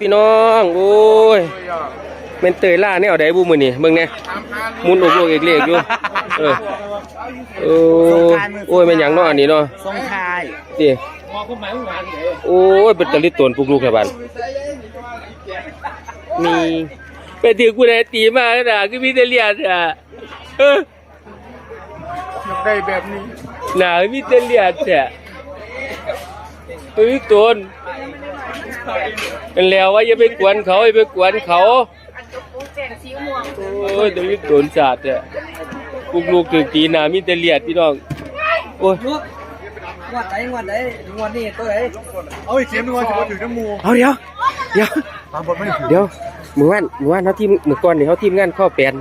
พี่น้องโอ้ยแม่นเตยล่าแนวใดบูมื้อนี้เบิ่งแหน่หมุนอกโลกเอกเลกอยู่เออเออโอ้ยแม่นหยังเนาะอันนี้เนาะทรงไทายติโอ้ยเป็นตะลิดตนปลุกลูกแค่บ้านมีไปถึงกูได้ตีมาน่ะคือมีแต่เลียดอะเออได้แบบนี้หนามีแต่เลียดอะไปมีตน เป็นแล้วว่าอย่าไปกวนเขาอย่าไปกวนเขาโอ้ยตัวนี้โดนสาดอะลูกลูกถึงตีหนามีแต่เลียดพี่น้องโอ้ยงวดไหนงวดไหนงวดนี้ตัวไหนเอาอีกเสียงหนึงว่าจะมาถือน้ำมูเอาเดี๋ยวเดี๋ยวตามบทไม่ถือเดี๋ยวมือว่านมือว่านเขาทีมมือก่อนนี่เขาทีมงานเข้าเปลี่ยน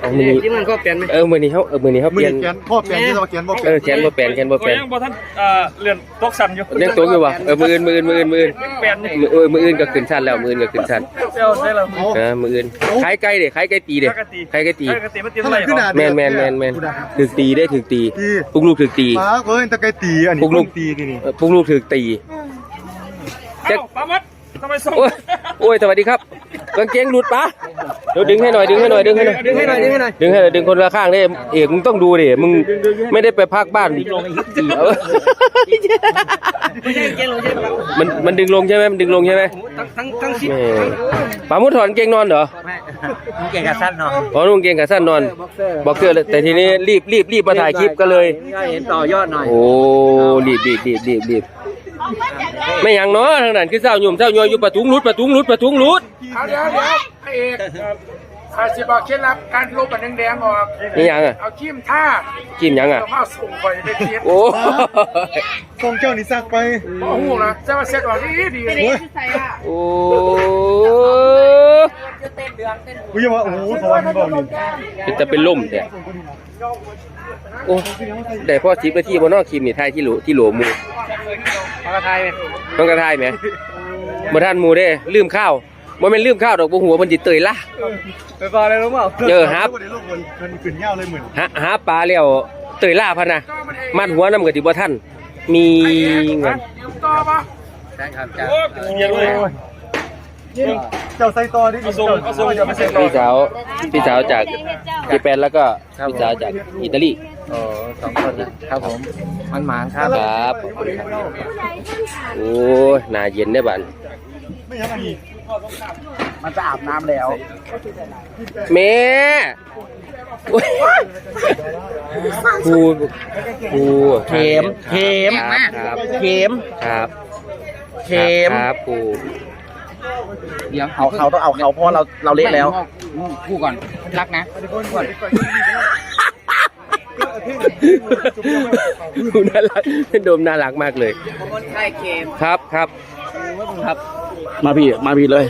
เอามือนี้ที่มันก็เปลี่ยนไหมเออมือนี้เขาเออมือนี้เขามืเปลี่ยนอแกนพ่อแกนที่เราแกนบ่แกเออแขนบ่เปลี่ยนแขนบ่เปลี่ยนยังบ่ท่านเอ่อเลื่อนตกสันอยู่เลี้ยงตัวอยู่วะเออมืออื่นมืออื่นมืออื่นมืออื่นเปลี่ยนนี่มือเออมืออื่นก็ขึ้นชั้นแล้วมืออื่นก็ขึ้นชั้นเซลได้แล้วเออมืออื่นขายไก่เด้ขายไก่ตีเด้ขายไก่ตีปกติมันตีถ้าเท่าไหมันร่ขึ้นหคนารับแมนแมนแมนแมนถึกตีได้ถึกตีตีพวกลูกถึกตีฟ้าเอ้ยตะไกตีอันนี้พวกลูก ตีนี่นี่เออพวกลูกถึกตี เอ้าปามัดทำไมส่งโอ้ยโอ้ยสวัสดีครับกางเกงหลุดปะ เดี๋ยวดึงให้หน่อยดึงให้หน่อยดึงให้หน่อยดึงให้หน่อยดึงให้หน่อยดึงให้หน่อยดึงคนละข้างได้เอกมึงต้องดูดิมึงไม่ได้ไปพักบ้านเออไม่ใช่เกลงใช่ไหมมันมันดึงลงใช่ไหมมันดึงลงใช่ไหมทั้งทั้งทั้งชิปแม่ปามุดถอนเกงนอนเหรอเก่งกับสั้นเนาะอ๋อนุ่งเกงกับสั้นนอนบอกเกอร์เลยแต่ทีนี้รีบรีบรีบมาถ่ายคลิปก็เลยเห็นต่อยอดหน่อยโอ้รีบรีบรีบรีบรีบไม่หยังเนาะทางนั้นคือเศร้าหยุ่มเศร้าย่อยอยู่ประทุงรุดประทุงรุดประทุงรุดเอาเดี๋ยวเดี๋ยวพ ระเอกอาสิบอกเคล็ดลับการลบอันแดงๆออกนี่หยังอะ เอาขี้มท่ากินหยังอะเรามาส่งไปไปเทียบโอ้ทรงเจ้านี่ซักไปโอ้โหนะจะมาเสร็จออกดีดีโอ้ยโอ้กูยังว่าโอ้โหสวรรค์บอกนี่เป็นจะเป็นล่มเนี่ยโอ้แต่พ่อชิปไปที่บนนอกครีมนี่ไทยที่หลูที่หลวหมูมากระทายต้องกระทายไหมบ่ท่านหมูเด้ลืมข้าว บ่แม่นลืมข้าวดอกบ่หัวมันจิเตยล่ะไปก่อนเลยรู้เปล่าเจอครับวันนี้ลูกมันมันขึ้นยาวเลยเหมือนหาหาปลาแล้วเตยล่าพันนะมัดหัวนำกับที่บ่ท่านมีเงินต่อปะใช่ครับจ้าโอ้ยเงียบเลยเจ้าใส่ต่อดิเอาส่งเอาส่งอย่าไปเซ็นต่อพี่สาวพี่สาวจากญี่ปุ่นแล้วก็พี่สาวจากอิตาลีโอ้สองคนนะครับผมมันหมานคครัรับบขอบคุณครับโอ้ยหน้าเย็นได้อบัดไม่ยังอันนี้ มันจะอาบน้ำแล้วแม่ครูครูเข็มเข็มครับเข็มครับเข็มครับครูเดี๋ยวเอาเขาต้องเอาเขาเพราะเราเราเละแล้วคู่ก่อนรักนะครูน่ารักโดมน่ารักมากเลยคนไข้เข็มครับครับครับ มาพี่มาพี่เลย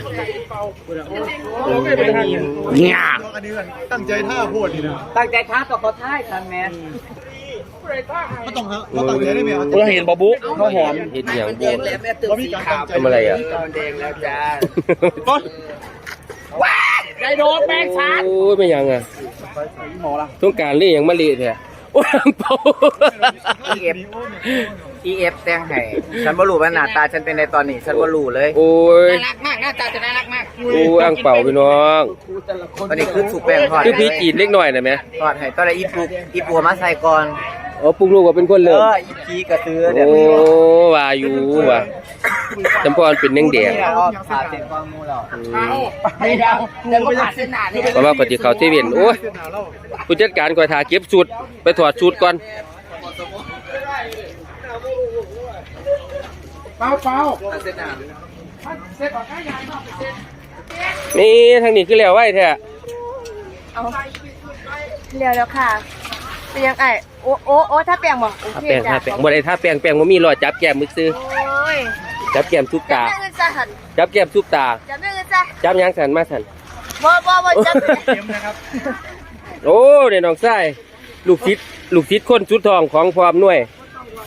เนี่ยอันนี้กันตั้งใจท่าโพดนี่นะตั้งใจท้าต่อเขาท้ายทันแมนก็ต้องฮะเราตั้งใจได้ไหมเอาเราเห็นบอบุ๊กเขาหอมเห็นอย่างแดงแล้วแม่ตื่นเรามีสีการขาวตั้งใจทำอะไรอะตอนแดงแล้วจ้าว้าไดโดนแป้งชาร์จโอ้ยไม่ยังอะหมอละต้องการเรียกอย่างมาเละแท้โอ้ยอังเปาเอฟอีเอฟแต่งให้ฉันบ่รู้ว่าหน้าตาฉันเป็นในตอนนี้ ฉันบ่รู้เลย โอ้ย น่ารักมากหน้าตาจะน่ารักมากโอ้ยอังเป่าพี่น้อง ตอนนี้คือสุกแป้งทอดคือพี่จีนเล็กหน่อยนะแม่ทอดให้ตอนแรกอีปูอีปูมาใส่ก่อนอ๋อปลุกลูกก็เป็นคนเอเริ่มออีพีกระซื้อเดี๋ยวโอ้ว่าอยู่ว่าจำพรเป็นแดงแดงเอาขาเต็มกองมูแล้วไม่ดาวเดินผ่านเส้นหนานี่เพราะว่าปฏิเขาเทเวียนโอ้ยผู้จัดการก่อยถาเก็บชุดไปถอดชุดก่อน เปล่าเปล่าเส้นหนาเสร็จออกได้ยังเนาะเสร็จนี่ทางนี้คือแล้วไว้แท้เอาเร็วแล้วค่ะเป็นยังไงโอ้โอ้โอ้ถ้าแปลงบ่โอถ้าเคแป้งจ้ะถ้าแป้งบ่ได้ถ้าแป้งแป้งบ่มีรอดจับแก้มมือซื้อโอ้ยจับแก้มทุกจัตาบเรื่องเงินจ้ะหันจับแก้มทุกตาจับเรื่องเงินจ้ะจับหยังสันมาสันบ่บ่บ่จับโอ้เดี๋ยวน้องไส้ลูกศิษย์ลูกศิษย์คนชุดทองของความน่วย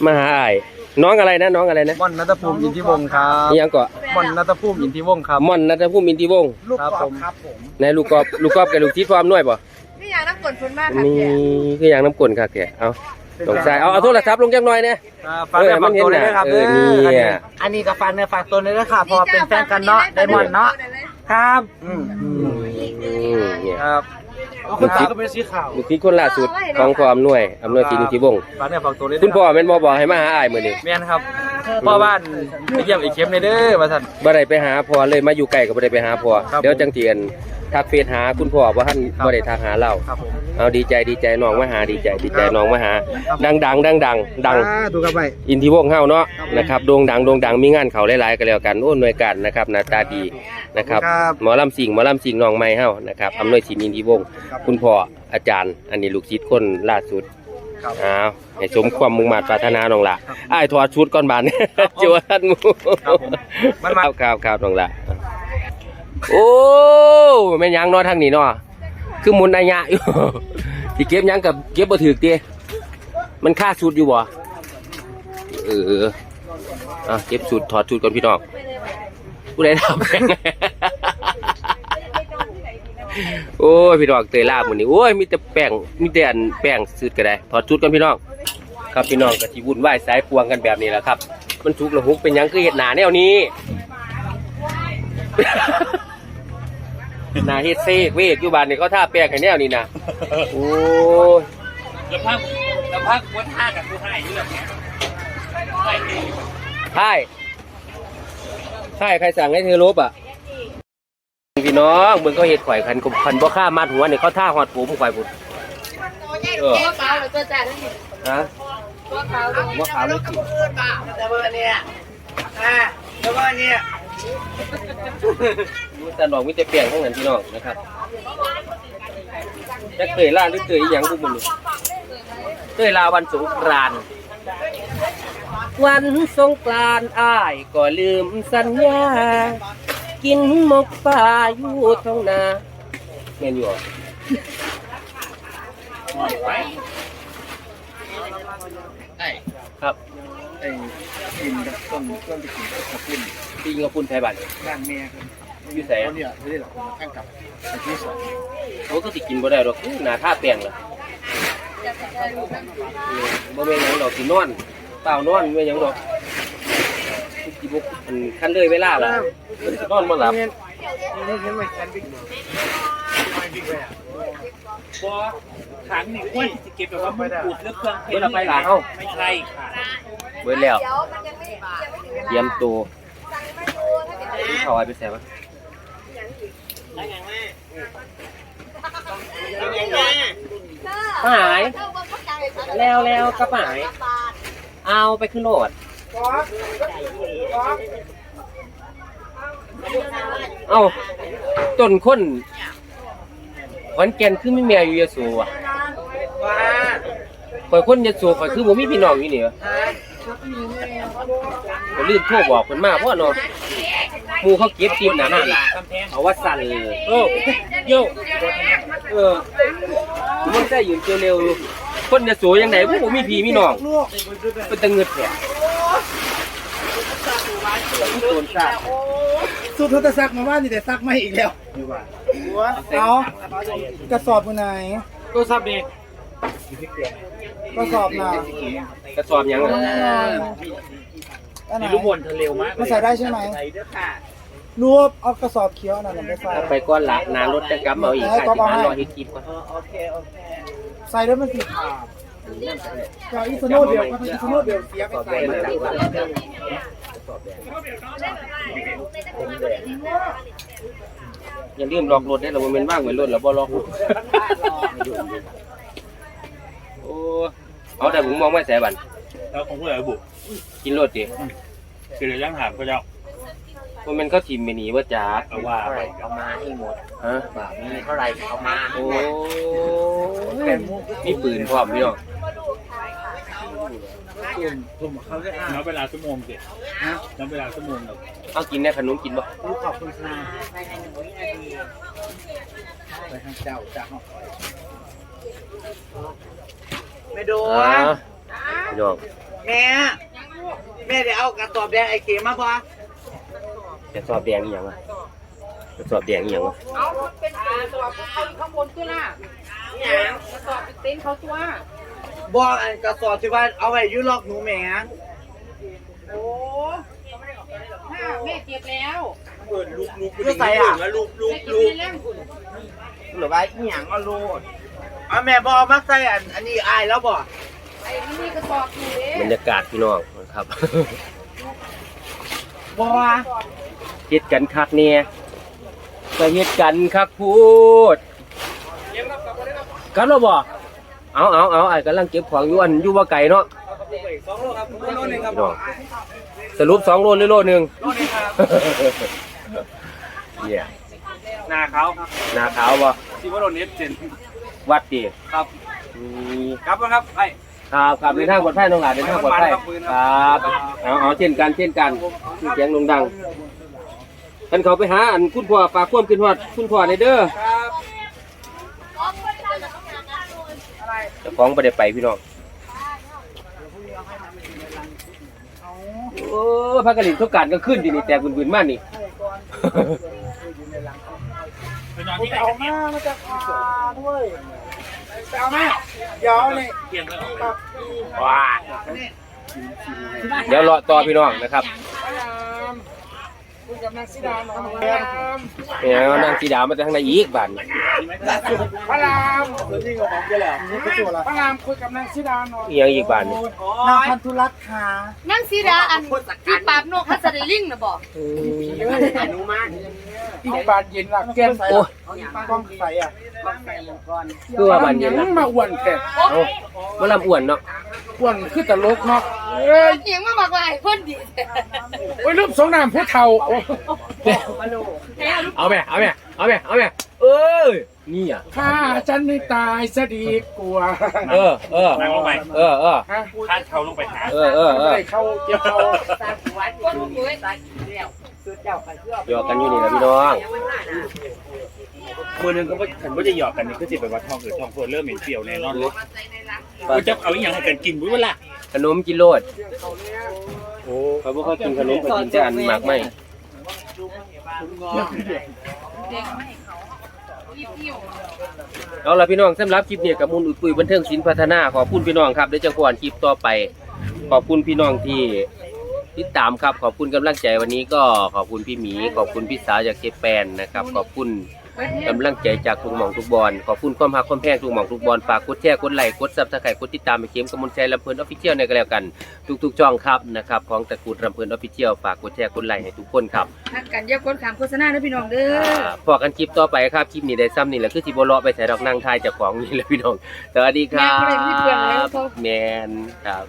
มหาอาย น้องอะไรนะน้องอะไรนะม่อนนัทภูมิอินทิวงศ์ครับนี่ยังเกาะม่อนนัทภูมิอินทิวงศ์ครับม่อนนัทภูมิอินทิวงศ์ลูกครับผมครับผมในลูกกอบลูกกอบกับลูกศิษย์ความน่วยบ่นี่อย่างน้ำกลนฝนมากค่ะนี่แกคืออย่างน้ำกลนค่ะแกเอาตรงซ้ายเอาเอาโทรศัพท์ลงจักหน่อยเนี่ยฝากเนื้อฝากตัวเลยนะครับเออเนี่ยอันนี้ก็ฝากเนื้อฝากตัวเลยนะคะเพอเป็นแฟนกันเนาะไดมอนด์เนาะครับอืมอืม เนี่ยครับลูกศิษย์ลูกศิษย์คนล่าสุดของพ่ออำนวยอำนวยศรีนุทิวงศ์ฝากเนื้อฝากตัวเลยคุณพ่อแม่นบ่บอกให้มาหาอ้ายมื้อนี้ แม่นครับ พ่อบ้านไปเยี่ยมไอ้เข้มเลยเด้อว่าท่านบ่ได้ไปหาพ่อเลยมาอยู่ไกลก็บ่ได้ไปหาพ่อครับเดี๋ยวจังเทียนทักเฟซหาคุณพ่อบ่ทันบ่ได้ทักหาเราครับผม เอาดีใจดีใจน้องมาหาดีใจดีใจน้องมาหา ดังดังดังดังดังถูกครับไป อินทิวงศ์เฮาเนาะนะครับโด่งดังโด่งดังมีงานเขาหลายๆก็แล้วกันโอ้หน่วยการนะครับหน้าตาดีนะครับครับ หมอลำสิงหมอลำสิงน้องใหม่เฮานะครับอำนวยศิลป์อินทิวงศ์คุณพ่ออาจารย์ อันนี้ลูกศิษย์คนล่าสุด ครับอ้าวให้สมความมุ่งมั่นปรารถนาน้องละอ้ายถอดชุดก่อนบาดนี้จวดหมูครับผมมันมา ครับครับครับน้องละโอ้แม่นยังเนาะทางนี้เนาะคือหมุนอายะอยู่สิเก็บหยังกับเก็บบ่ถูกติมันค่าชุดอยู่บ่เอออะเก็บชุดถอดชุดก่อนพี่น้องผู้ใดทำแป้ง โอ้ยพี่น้องเตยลาบมื้อนี้โอ้ยมีแต่แป้งมีแต่อันแป้งสุดก็ได้ถอดชุดก่อนพี่น้อง ครับพี่น้องก็สิวุ่นวายสายพวงกันแบบนี้แหละครับ มันทุกข์ละหุกเป็นหยังคือเฮ็ดหน้าแนวนี้ หน้าเฮ็ดเซกเวกอยู่บ้านนี่เขาท่าแป้งให้แนวนี้นะโอ้ยแล้วพักแล้วพักวัดท่ากับผู้ให้เรื่องเนี้ยใช่ใช่ใครสั่งให้เธอลบอะ พี่น้องเบิ่งเขาเฮ็ดข่อยคันคันบ่ค่ามัดหัวนี่เขาท่าฮอดผมข่อยพุ่นเออตัวเปล่าหรือตัวจ่ายทั้งหมดฮะตัวเปล่าบ่ขาวเลยกินแต่เบอร์เนี่ยอ่าแต่เบอร์เนี่ยมีแต่ดอกมีแต่แป้งทั้งนั้นพี่น้องนะครับจะเคยล่าหรือเคยอีหยังบุ้มนี่เคยลาวันสงกรานต์วันสงกรานต์อ้ายก็ลืมสัญญา กินหมกป่าอยู่ท้องนาแม่นอยู่เหรอครับไอ้กินกับต้นต้นไปกินกับกินปีงกับปุ่นไทยบ้านบ้านแม่ครับอยู่ไสเขาเนี่ยไม่ได้หรอกข้างกับไอ้ที่สองเขาก็สิกินบ่ได้หรอกหน้าท่าแป้งล่ะเออบ่แม่นหยังดอกสินอนเปล่านอนแม่นหยังดอก สิบ่อันคันเลยเวลาล่ะมันสินอนบ่หลับนี่เห็นไหมแคนบิ๊กพอขังนี่อุ้ยจะเก็บแบบว่ามึงปูดเลือกเครื่องเวลาไปหลาเฮาไม่ใช่ค่ะเบิดแล้วเดี๋ยวมันยังไม่ยังไม่ถึงเวลาเตรียมตัวสั่งมาดูถ้าเป็นที่เขาเอาไปแซ่บะหายแล้วแล้วกระป๋ายเอาไปขึ้นโหลด เอาต้นคนขอนแก่นคือไม่แม่อยู่ยะโสอะข่อยคนยะโสข่อยคือบ่มีพี่น้องอยู่นี่วะก็ลืมโทรบอกเพิ่นมาเพราะเนาะหมู่เขาเก็บทีมหนานั่นเอาว่าสั่นเลยโอ้โยเออมันได้ยืนเร็วๆอยู่คนยะโสยังไงบ่บ่มีพี่มีน้องเป็นตะเงิดแท้ โดนซ่าสุดทศซักมาว่านี่แต่ซักไม่อีกแล้วเอากระสอบอยู่ไหนตัวซับเด็กกระสอบน่ะกระสอบหยังอะอันไหนลูกบอลเธอเร็วมากมันใส่ได้ใช่ไหมรวบเอากระสอบเขียวนั่นนะไปใส่เอาไปก้อนละนานรถจะกลับมาเอาอีกให้ค่ะก๊อที่ฟเอาหาให้รอให้คลิปก่อนใส่แล้วมันสีขาวจะอีสโน่เดียวก็อีสโน่เดียวเสียไปใส่ มาจากอย่าลืมล็อกรถได้เราเป็นว่างไว้รถแล้วบ่ล็อกโอ้เอาแต่ผมมองไม่แสบันแล้วของผู้ใหญ่บุกกินรถดิคือเดี๋ยวย่างถามก็จะมันเป็นข้าวทิมไปหนีว่าจ๋าเอาว่าไปเอามาให้หมดฮะแบบมีเท่าไหร่เอามาโอ้มีปืนพร้อมพี่น้อง ทุ่มเขาจะอ่านนับเวลาชั่วโมงสินับเวลาชั่วโมงแบบเอากินได้ขนมกินบ่รู้ขอบคุณค่ะไปทางเจ้าจ้าไม่ดูอ่าพี่น้องแม่แม่เดี๋ยวเอากระสอบแดงไอ้เข็มมาปะกระสอบแดงอีหยังอะกระสอบแดงอีหยังอะเอาเป็นกระสอบเขาอยู่ข้างบนตัวน่ะเนี่ยกระสอบเป็นเต็นท์เขาตัว บอกอันกระสอบที่ว่าเอาไว้อยุลอกหนูแหมแม่เก็บแล้วก็ใส่อะลูกลูกลูกหรือว่าอีหยังก็ลูกเอาแม่บอมาใส่อันอันนี้อายแล้วบ่ไอ้นี่กระสอบอยู่เด้บรรยากาศพี่น้องนะครับบอเฮ็ดกันคักเนี่ยก็เฮ็ดกันคักพูดกันแล้วบ่ เอาเอาเอาไอ้กำลังเก็บของอยู่อันอยู่ว่าไก่เนาะสองโลครับโลนึงครับพี่น้องสรุปสองโลหรือโลหนึ่งโลนึงครับเนี่ยหน้าเขาครับหน้าขาวบ่ที่ว่าโลเน็ตเจนวัดดีครับอืมครับครับไอ้ครับครับเดินทางปลอดภัยน้องหลานเดินทางปลอดภัยครับเอาเอาเช่นกันเช่นกันเสียงดังๆกันเขาไปหาอันคุณพ่อฝากความคิดฮอดคุณพ่อในเด้อครับ เจ้าของบ่ได้ไปพี่น้องโอ้พักกะหลินทุกการก็ขึ้นดีนี่แตกบุญๆมากนี่เป็นนอนกูที่ไหนจะเอากันเนี่ยมามาจากขาด้วยไปเอามาเดี๋ยวเลยเปลี่ยนเลยครับว้าเดี๋ยวรอต่อพี่น้องนะครับคุยกับนางสิดาหน่อยเนี่ยนางสีดามาจากทางไหนอีกบ้าน พระรามส่วนนี้กับผมจะแหละนี่ก็ตัวละพระรามคุยกับนางสิดาหน่อยอีหยังอีกบ้านนี่นางพันธุรัตน์ขานั่นสิดาอันที่ปราบนกพัสดุลิงนะบอกอนุมานอีกบานเย็นหลักแก้มใสโอ้ยกล้องใสอะคือว่าบ้านเย็นยันะงมาอ้วนแค่เอ้าบ่ลำอ้วนเนาะอ้วนคือตลกเนาะเอ้ยเสียงมาบอกว่าไอ้คนดีโอ้ยรูปสองนามผู้เฒ่าโอ้เอาแม่เอาแม่ เอาแม่เอาแม่เอ้ยนี่อะข้าฉันไม่ตายซะดีกว่าเออเออนั่งลงไป เออเออฮะท่านเขาลงไปหา เออเออเอไม่อได้เข้าเกี่ยวเข้าหยอกกันอยู่นี่แหละพี่น้องมือนึงก็ว่าฉันว่าจะหยอกกันนี่ก็จะแบบว่าทองหรือทองโพดเริ่มเหม็นเปรี้ยวแน่นอนเลยกูจะเอาอย่างให้กันกินบุ้ยเวลาขนมกินโลดโอ้เขาบอกเขากินขนมเขากินแต่อันหมากไหม เอาละพี่น้องสำหรับคลิปนี้กับมูลอุดปุยบันเทิงศิลปพัฒนาขอบคุณพี่น้องครับเดี๋ยวจะก่อนคลิปต่อไป ขอบคุณพี่น้องที่ติดตามครับขอบคุณกำลังใจวันนี้ก็ขอบคุณพี่หมี ขอบคุณพี่สาวจากเจแปนนะครับ ขอบคุณ กำลังใจจากทุกหม่องทุกบอลขอบคุณความหักความแพงทุกหม่องทุกบอลฝากกดแชร์กดไลค์กดซับสไครต์กดติดตามไปเกมกำมลชัยลำเพลินออฟฟิเชียลในก็แล้วกันทุกๆช่องครับนะครับของตระกูลลำเพลินออฟฟิเชียลฝากกดแชร์กดไลค์ให้ทุกคนครับทักกันเยอะคนขามโฆษณานะพี่น้องเด้ออ่าพอกันคลิปต่อไปครับคลิปนี้ได้ซ้ำนี่แหละคือสิบเลาะไปใส่ดอกนางทายเจากของนี่แหละพี่น้องสวัสดีครับแม่บ่ได้มีเพื่อนเลยเขาแมนครับ